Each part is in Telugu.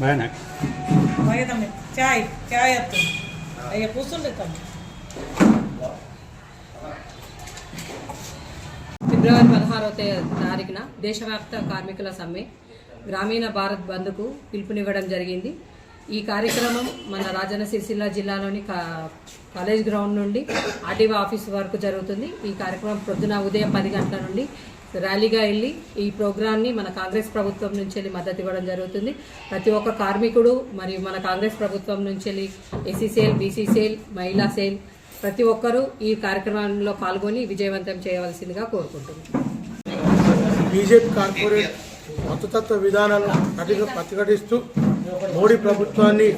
బాగానే బాగా తమ్మి చాయ్ చాయ్ వస్తుంది అయ్యా కూర్చుండే తమ్మి ఫిబ్రవరి పదహారవ తారీఖున దేశవ్యాప్త కార్మికుల సమ్మె గ్రామీణ భారత్ బంద్కు పిలుపునివ్వడం జరిగింది. ఈ కార్యక్రమం మన రాజన్న సిరిసిల్ల జిల్లాలోని కా- కాలేజ్ గ్రౌండ్ నుండి ఆర్టీఓ ఆఫీస్ వరకు జరుగుతుంది. ఈ కార్యక్రమం ప్రొద్దున ఉదయం పది గంటల నుండి ర్యాలీగా వెళ్ళి ఈ ప్రోగ్రాన్ని మన కాంగ్రెస్ ప్రభుత్వం నుంచి వెళ్ళి మద్దతు ఇవ్వడం జరుగుతుంది. ప్రతి ఒక్క కార్మికుడు మరియు మన కాంగ్రెస్ ప్రభుత్వం నుంచి వెళ్ళి ఎస్సీ సేల్ బీసీ సేల్ మహిళా సేల్ ప్రతి ఒక్కరూ ఈ కార్యక్రమంలో పాల్గొని విజయవంతం చేయవలసిందిగా కోరుకుంటున్నాను బీజేపీ కార్పొరేట్ మతతత్వ విధానాలను ప్రతిఘటిస్తూ మోడీ ప్రభుత్వాన్ని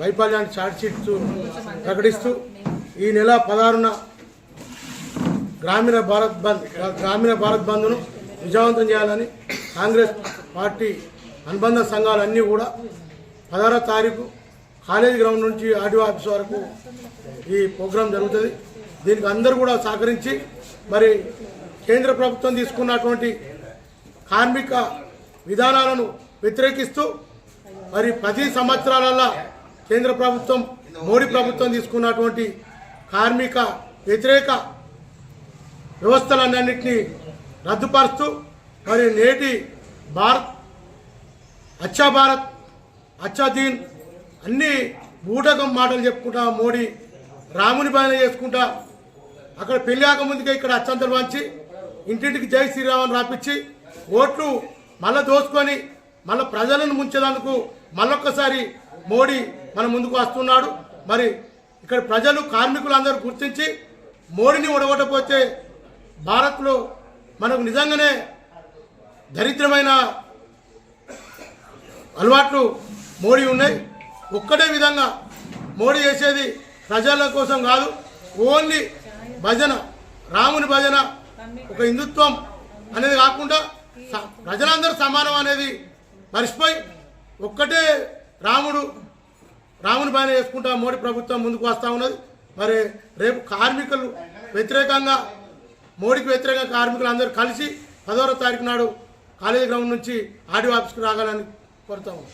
వైఫల్యాన్ని చార్జ్షీట్ ప్రకటిస్తూ ఈ నెల పదహారున గ్రామీణ భారత్ బంద్ గ్రామీణ భారత్ బంద్ను విజయవంతం చేయాలని కాంగ్రెస్ పార్టీ అనుబంధ సంఘాలన్నీ కూడా పదహారో తారీఖు కాలేజీ గ్రౌండ్ నుంచి ఆర్డీఓ ఆఫీస్ వరకు ఈ ప్రోగ్రాం జరుగుతుంది. దీనికి అందరూ కూడా సహకరించి మరి కేంద్ర ప్రభుత్వం తీసుకున్నటువంటి కార్మిక విధానాలను వ్యతిరేకిస్తూ మరి ప్రతి సంవత్సరాలలో కేంద్ర ప్రభుత్వం మోడీ ప్రభుత్వం తీసుకున్నటువంటి కార్మిక వ్యతిరేక వ్యవస్థలన్నింటినీ రద్దుపరుస్తూ మరి నేటి భారత్ అచ్చా భారత్ అచ్చా దీన్ అన్ని బూటకం మాటలు చెప్పుకుంటా మోడీ రాముని బాయన చేసుకుంటా అక్కడ పెళ్ళి ముందుకే ఇక్కడ అచ్చంతలు వంచి ఇంటింటికి జై శ్రీరామని రాపించి ఓట్లు మళ్ళా దోసుకొని మళ్ళీ ప్రజలను ముంచేందుకు మళ్ళొక్కసారి మోడీ మన ముందుకు వస్తున్నాడు. మరి ఇక్కడ ప్రజలు కార్మికులందరూ గుర్తించి మోడీని ఒడగొట్టపోతే భారత్లో మనకు నిజంగానే దరిద్రమైన అలవాట్లు మోడీ ఉన్నాయి. ఒక్కటే విధంగా మోడీ చేసేది ప్రజల కోసం కాదు ఓన్లీ భజన రాముని భజన ఒక హిందుత్వం అనేది కాకుండా ప్రజలందరూ సమానం అనేది మర్చిపోయి ఒక్కటే రాముడు రాముని బాగా చేసుకుంటా మోడీ ప్రభుత్వం ముందుకు వస్తూ ఉన్నది. మరి రేపు కార్మికులు వ్యతిరేకంగా మోడీకి వ్యతిరేకంగా కార్మికులు అందరూ కలిసి పదహారో తారీఖు నాడు కాలేజీ గ్రౌండ్ నుంచి ఆడియో ఆఫీస్కి రాగాలని కోరుతా ఉన్నాం.